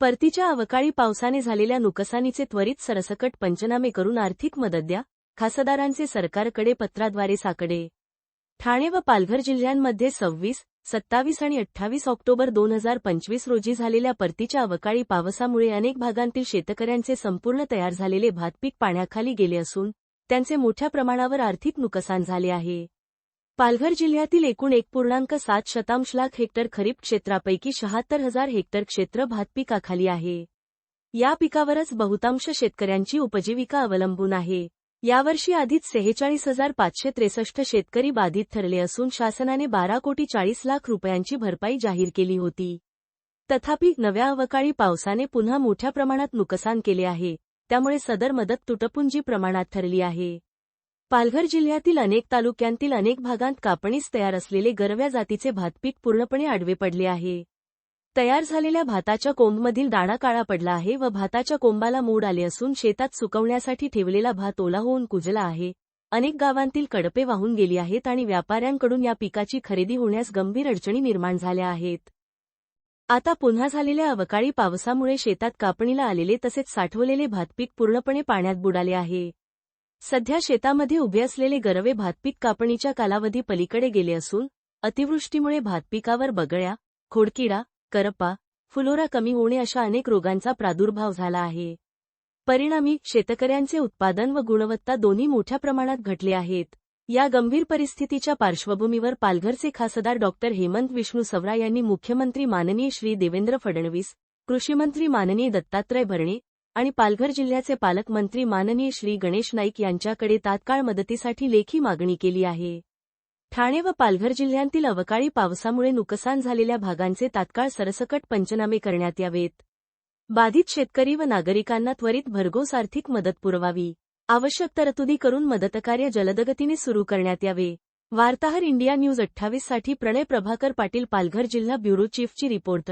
परतीच्या अवकाळी पावसाने झालेल्या नुकसानीचे त्वरित सरसकट पंचनामे करून आर्थिक मदत द्या खासदारांचे सरकारकडे पत्राद्वारे साकडे. ठाणे व पालघर जिल्ह्यांमध्ये सव्वीस सत्तावीस आणि अठ्ठावीस ऑक्टोबर दोन हजार पंचवीस रोजी झालेल्या परतीच्या अवकाळी पावसामुळे अनेक भागांतील शेतकऱ्यांचे संपूर्ण तयार झालेले भातपीक पाण्याखाली गेले असून त्यांचे मोठ्या प्रमाणावर आर्थिक नुकसान झाले आहे. पालघर जिल्ह्यातील एकूण एक पूर्णांक सात शतांश लाख हेक्टर खरीप क्षेत्रापैकी शहात्तर हजार हेक्टर क्षेत्र भातपिकाखाली आहे. या पिकावरच बहुतांश शेतकऱ्यांची उपजीविका अवलंबून आहे. यावर्षी आधीच सेहेचाळीस हजार पाचशे त्रेसष्ट शेतकरी बाधित ठरले असून शासनाने बारा कोटी चाळीस लाख रुपयांची भरपाई जाहीर केली होती. तथापि नव्या अवकाळी पावसाने पुन्हा मोठ्या प्रमाणात नुकसान केले आहे. त्यामुळे सदर मदत तुटपुंजी प्रमाणात ठरली आहे. पालघर जिल्ह्यातील अनेक तालुक्यांतील अनेक भागांत कापणीस तयार असलेले गरव्या जातीचे भातपीक पूर्णपणे आडवे पडले आहे. तयार झालेल्या भाताच्या कोंबमधील दाणा काळा पडला आहे व भाताच्या कोंबाला मूड आले असून शेतात सुकवण्यासाठी ठेवलेला भात ओला होऊन कुजला आहे. अनेक गावांतील कडपे वाहून गेली आहेत आणि व्यापाऱ्यांकडून या पिकाची खरेदी होण्यास गंभीर अडचणी निर्माण झाल्या आहेत. आता पुन्हा झालेल्या अवकाळी पावसामुळे शेतात कापणीला आलेले तसेच साठवलेले भातपीक पूर्णपणे पाण्यात बुडाले आहे. सध्या शेतामध्ये उभे असलेले गरवे भातपीक कापणीच्या कालावधी पलीकडे गेले असून अतिवृष्टीमुळे भातपिकावर बगळ्या खोडकिडा करपा फुलोरा कमी होणे अशा अनेक रोगांचा प्रादुर्भाव झाला आहे. परिणामी शेतकऱ्यांचे उत्पादन व गुणवत्ता दोन्ही मोठ्या प्रमाणात घटले आहेत. या गंभीर परिस्थितीच्या पार्श्वभूमीवर पालघरचे खासदार डॉक्टर हेमंत विष्णू सवरा यांनी मुख्यमंत्री माननीय श्री देवेंद्र फडणवीस कृषीमंत्री माननीय दत्तात्रय भरणे आणि पालघर जिल्ह्याचे पालकमंत्री माननीय श्री गणेश नाईक यांच्याकडे तात्काळ मदतीसाठी लेखी मागणी केली आहे. ठाणे व पालघर जिल्ह्यांतील अवकाळी पावसामुळे नुकसान झालेल्या भागांचे तात्काळ सरसकट पंचनामे करण्यात यावेत. बाधित शेतकरी व नागरिकांना त्वरित भरघोस आर्थिक मदत पुरवावी. आवश्यक तरतुदी करून मदतकार्य जलदगतीने सुरू करण्यात यावे. वार्ताहर इंडिया न्यूज अठ्ठावीससाठी प्रणय प्रभाकर पाटील पालघर जिल्हा ब्युरो चीफची रिपोर्ट.